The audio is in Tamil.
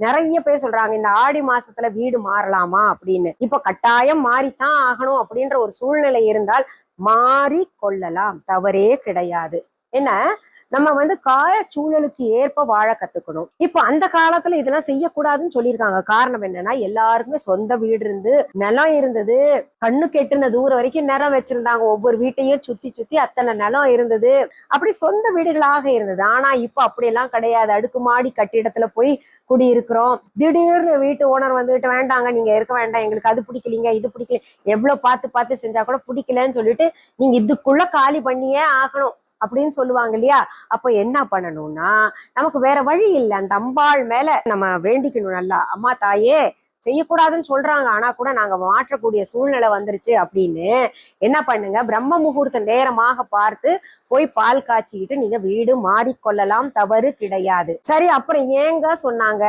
நிறைய பேர் சொல்றாங்க இந்த ஆடி மாசத்துல வீடு மாறலாமா அப்படின்னு. இப்ப கட்டாயம் மாறித்தான் ஆகணும் அப்படின்ற ஒரு சூழ்நிலை இருந்தால் மாறி கொள்ளலாம் தவறே கிடையாது. என்ன? நம்ம வந்து கால சூழலுக்கு ஏற்ப வாழ கத்துக்கணும். இப்போ அந்த காலத்துல இதெல்லாம் செய்யக்கூடாதுன்னு சொல்லியிருக்காங்க. காரணம் என்னன்னா எல்லாருக்குமே சொந்த வீடு இருந்து நிலம் இருந்தது. கண்ணு கெட்டுன தூரம் வரைக்கும் நிலம் வச்சிருந்தாங்க. ஒவ்வொரு வீட்டையும் சுத்தி சுத்தி அத்தனை நிலம் இருந்தது. அப்படி சொந்த வீடுகளாக இருந்தது. ஆனா இப்ப அப்படியெல்லாம் கிடையாது. அடுக்குமாடி கட்டிடத்துல போய் குடியிருக்கிறோம். திடீர்னு வீட்டு ஓனர் வந்துட்டு வேண்டாங்க நீங்க இருக்க வேண்டாம். எங்களுக்கு அது பிடிக்கலீங்க இது பிடிக்கல. எவ்வளவு பார்த்து பார்த்து செஞ்சா கூட பிடிக்கலன்னு சொல்லிட்டு நீங்க இதுக்குள்ள காலி பண்ணியே ஆகணும். அப்படின்னு சொல்லுவாங்க இல்லையா? அப்போ என்ன பண்ணணும்னா நமக்கு வேற வழி இல்லை. அந்த அம்பாள் மேல நம்ம வேண்டிக்கணும் நல்லா. அம்மா தாயே செய்யக்கூடாதுன்னு சொல்றாங்க. ஆனா கூட நாங்க மாற்றக்கூடிய சூழ்நிலை வந்துருச்சு அப்படின்னு என்ன பண்ணுங்க? பிரம்ம முகூர்த்த நேரமாக பார்த்து போய் பால் காய்ச்சிக்கிட்டு நீங்க வீடு மாறிக்கொள்ளலாம். தவறு கிடையாது. சரி அப்புறம் ஏங்க சொன்னாங்க?